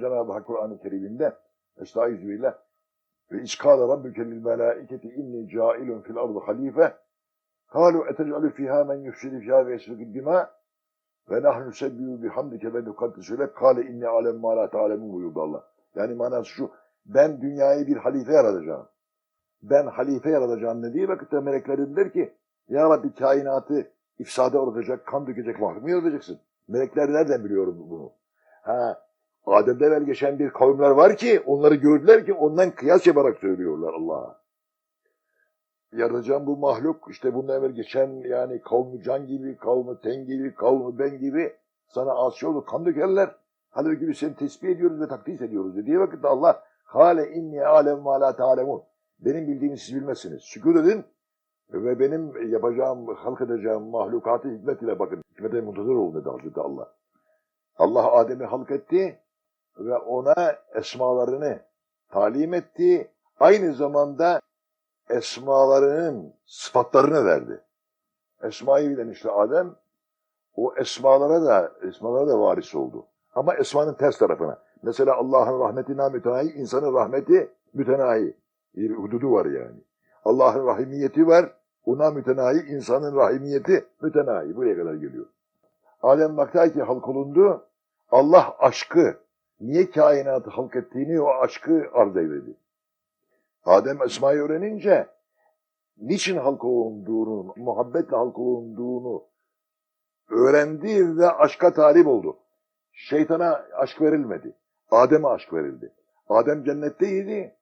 Cenab-ı Hak Kur'an-ı Kerim'inde Estaizu billah ve iskâle rabbüke lil melâiketi inni câilun fil ardı halife kâlu etec'alü fîhâ men yufsidu fîhâ ve yesfikid dimâ ve nahnu sebbihü bihamdike ve nukaddisu lek kâle inni alem mâ lâ ta'lemun buyurdu Allah. Yani manası şu ben dünyayı bir halife yaratacağım. Ben halife yaratacağım dediği vakitte melekler dediler ki ya Rabbi kainatı ifsada uğratacak, kan dökecek mahrum yaratacaksın. Melekler nereden biliyor bunu? Ha, Adem'de evvel geçen bir kavimler var ki onları gördüler ki ondan kıyas yaparak söylüyorlar Allah'a. Yaratacağım bu mahluk işte bundan evvel geçen yani kavmi can gibi, kavmi ten gibi, kavmi ben gibi sana asi olur, kan dökerler. Halbuki biz seni tesbih ediyoruz ve takdis ediyoruz dediği vakitte Allah Hale inni alem ma la ta'lemun. Benim bildiğimi siz bilmezsiniz. Şükür edin ve benim yapacağım, halk edeceğim mahlukatı hikmet ile bakın. Hikmete muntazır olun dedi Hazreti Allah. Allah Adem'i halk etti ve ona esmalarını talim etti. Aynı zamanda esmalarının sıfatlarını verdi. Esmayı bilen işte Adem o esmalara da esmalara da varis oldu. Ama esmanın ters tarafına. Mesela Allah'ın rahmetine mütenayi, insanın rahmeti mütenayi. Bir hududu var yani. Allah'ın rahimiyeti var, ona mütenayi, insanın rahimiyeti mütenayi. Buraya kadar geliyor. Adem baktı ki halk olundu, Allah aşkı, niye kainatı halk ettiğini o aşkı arz eyledi. Adem Esma'yı öğrenince niçin halk olunduğunu, muhabbetle halk olunduğunu öğrendi ve aşka talip oldu. Şeytana aşk verilmedi. Adem'e aşk verildi. Adem cennetteydi.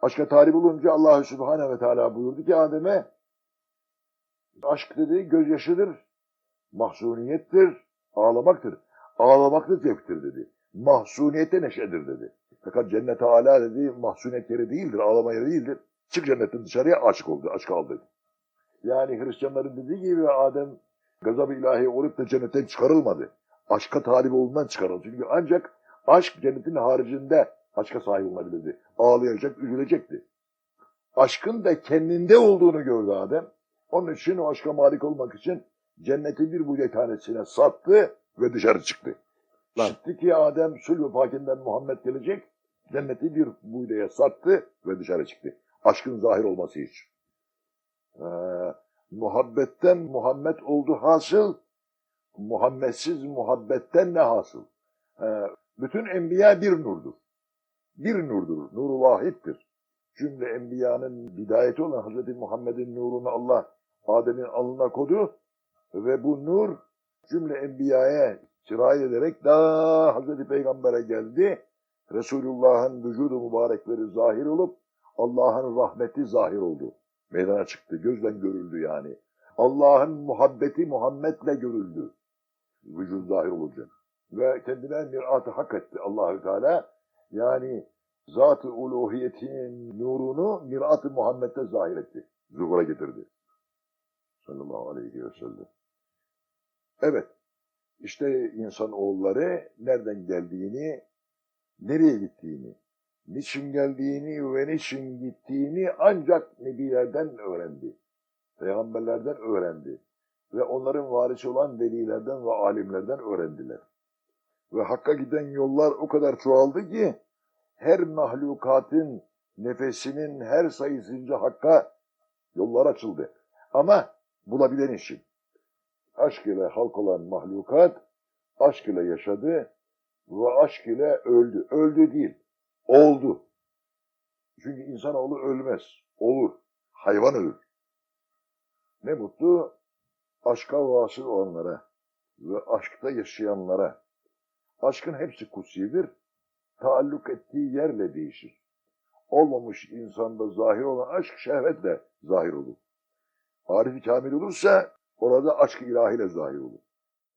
Aşka talip olunca Allahü Subhanahu ve Teala buyurdu ki Adem'e aşk dedi gözyaşıdır, mahzuniyettir, ağlamaktır. Ağlamak da zevktir dedi. Mahzuniyet de neşedir dedi. Fakat cennet âlâ dedi mahzuniyet yeri değildir, ağlama yeri değildir. Çık cennetten dışarıya aşık oldu, aşk al dedi. Yani Hristiyanların dediği gibi Adem gazab-ı ilahi olup da cennetten çıkarılmadı. Aşka talip olduğundan çıkarıldı. Çünkü ancak aşk cennetin haricinde aşka sahip olabilirdi. Ağlayacak, üzülecekti. Aşkın da kendinde olduğunu gördü Adem. Onun için o aşka malik olmak için cenneti bir buğday tanesine sattı ve dışarı çıktı. Çıktı ki Adem sül ve pakinden Muhammed gelecek. Cenneti bir buğdaya sattı ve dışarı çıktı. Aşkın zahir olması için. Ee, muhabbetten Muhammed oldu hasıl. Muhammedsiz muhabbetten ne hasıl? Ee, bütün enbiya bir nurdur. Bir nurdur. Nuru vahittir. Cümle enbiyanın bidayeti olan Hz. Muhammed'in nurunu Allah Adem'in alnına kodu ve bu nur cümle enbiyaya sirayet ederek daha Hz. Peygamber'e geldi. Resulullah'ın vücudu mübarekleri zahir olup Allah'ın rahmeti zahir oldu. Meydana çıktı. Gözden görüldü yani. Allah'ın muhabbeti Muhammed'le görüldü. Vücud zahir olacak. Ve kendine mirat-ı hak etti Allahü Teala. Yani zat-ı uluhiyetinin nurunu mirat-ı Muhammed'de zahir etti. Zuhura getirdi. Sallallahu aleyhi ve sellem. Evet. İşte insan oğulları nereden geldiğini, nereye gittiğini, niçin geldiğini ve niçin gittiğini ancak nebilerden öğrendi. Peygamberlerden öğrendi. Ve onların varisi olan velilerden ve alimlerden öğrendiler. Ve Hakk'a giden yollar o kadar çoğaldı ki her mahlukatın nefesinin her sayısınca Hakk'a yollar açıldı. Ama bulabilen için. Aşk ile halk olan mahlukat aşk ile yaşadı ve aşk ile öldü. Öldü değil, oldu. Çünkü insanoğlu ölmez, olur. Hayvan ölür. Ne mutlu aşka vasıl olanlara ve aşkta yaşayanlara. Aşkın hepsi kutsidir. Taalluk ettiği yerle değişir. Olmamış insanda zahir olan aşk şehvetle zahir olur. Arif-i kamil olursa orada aşk ilahiyle zahir olur.